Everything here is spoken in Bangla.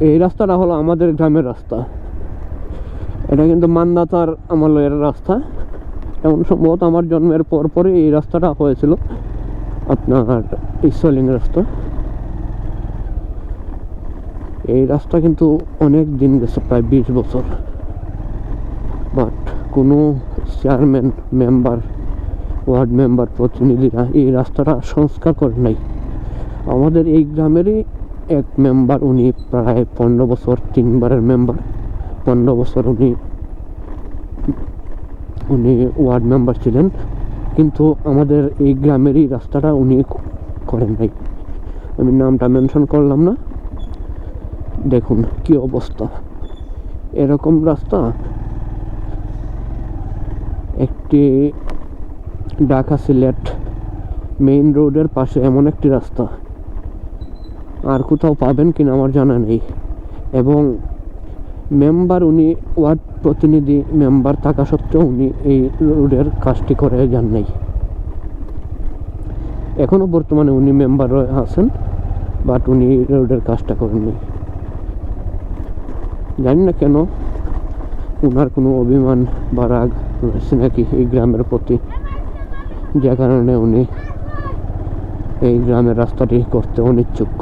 এই রাস্তাটা হলো আমাদের গ্রামের রাস্তা। এটা কিন্তু মান্দাতার আমলের রাস্তা। এমন সম্ভবত আমার জন্মের পর পরে এই রাস্তাটা হয়েছিল আপনার ঈশ্বরলিং রাস্তা। এই রাস্তা কিন্তু অনেক দিন গেছে, প্রায় বিশ বছর। বাট কোনো চেয়ারম্যান মেম্বার ওয়ার্ড মেম্বার প্রতিনিধিরা এই রাস্তাটা সংস্কার করে নাই। আমাদের এই গ্রামেরই এক মেম্বার উনি প্রায় পনেরো বছর, তিনবারের মেম্বার পনেরো বছর উনি উনি ওয়ার্ড মেম্বার ছিলেন। কিন্তু আমাদের এই গ্রামেরই রাস্তাটা উনি করেন নাই। আমি নামটা মেনশন করলাম না। দেখুন কি অবস্থা। এরকম রাস্তা। একটি ঢাকা সিলেট মেইন রোডের পাশে এমন একটি রাস্তা। আর কোথাও পাবেন কিনা আমার জানা নেই। এবং মেম্বার উনি ওয়ার্ড প্রতিনিধি মেম্বার থাকা সত্ত্বেও উনি এই রোডের কাজটি করে যান নাই। এখনও বর্তমানে উনি মেম্বার আছেন বাট উনি রোডের কাজটা করেননি জানি না কেন ওনার কোনো অভিমান বা রাগ রয়েছে নাকি এই গ্রামের প্রতি। যে কারণে উনি এই গ্রামের রাস্তাটি করতে অনিচ্ছুক।